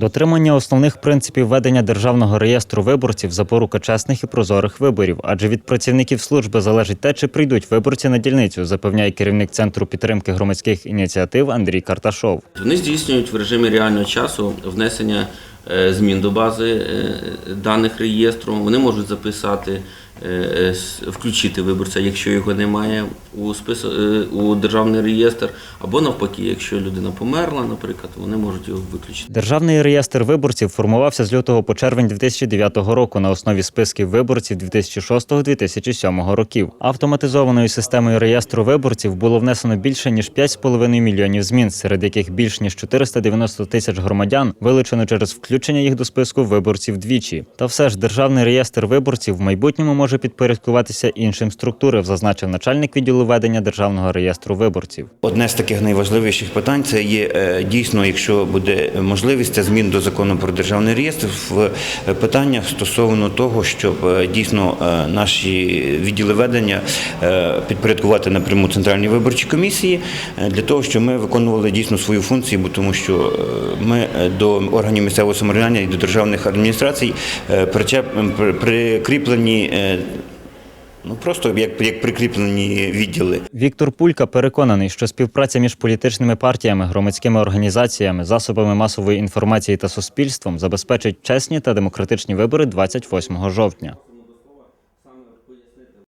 Дотримання основних принципів ведення державного реєстру виборців запорука чесних і прозорих виборів, адже від працівників служби залежить те, чи прийдуть виборці на дільницю, запевняє керівник центру підтримки громадських ініціатив Андрій Карташов. Вони здійснюють в режимі реального часу внесення е, змін до бази е, даних реєстру. Вони можуть записати, включити виборця, якщо його немає у спис... е, у державний реєстр, або навпаки, якщо людина померла, наприклад, вони можуть його виключити. Державний реєстр виборців формувався з лютого по червень 2009 року на основі списків виборців 2006-2007 років. Автоматизованою системою реєстру виборців було внесено більше ніж 5,5 мільйонів змін, серед яких більш ніж 490 тисяч громадян вилучено через включення їх до списку виборців двічі. Та все ж державний реєстр виборців в майбутньому може підпорядкуватися іншим структурам, зазначив начальник відділу ведення державного реєстру виборців. Одне з таких найважливіших питань це є е, дійсно, якщо буде можливість, це змін до закону про державний реєстр в е, питаннях стосовно того, щоб е, дійсно наші відділи ведення підпорядкувати напряму центральній виборчій комісії для того, щоб ми виконували дійсно свою функцію, бо тому що ми до органів місцевого самоврядування і до державних адміністрацій прикріплені. Ну просто як, як прикріплені відділи. Віктор Пулька переконаний, що співпраця між політичними партіями, громадськими організаціями, засобами масової інформації та суспільством забезпечить чесні та демократичні вибори 28 жовтня.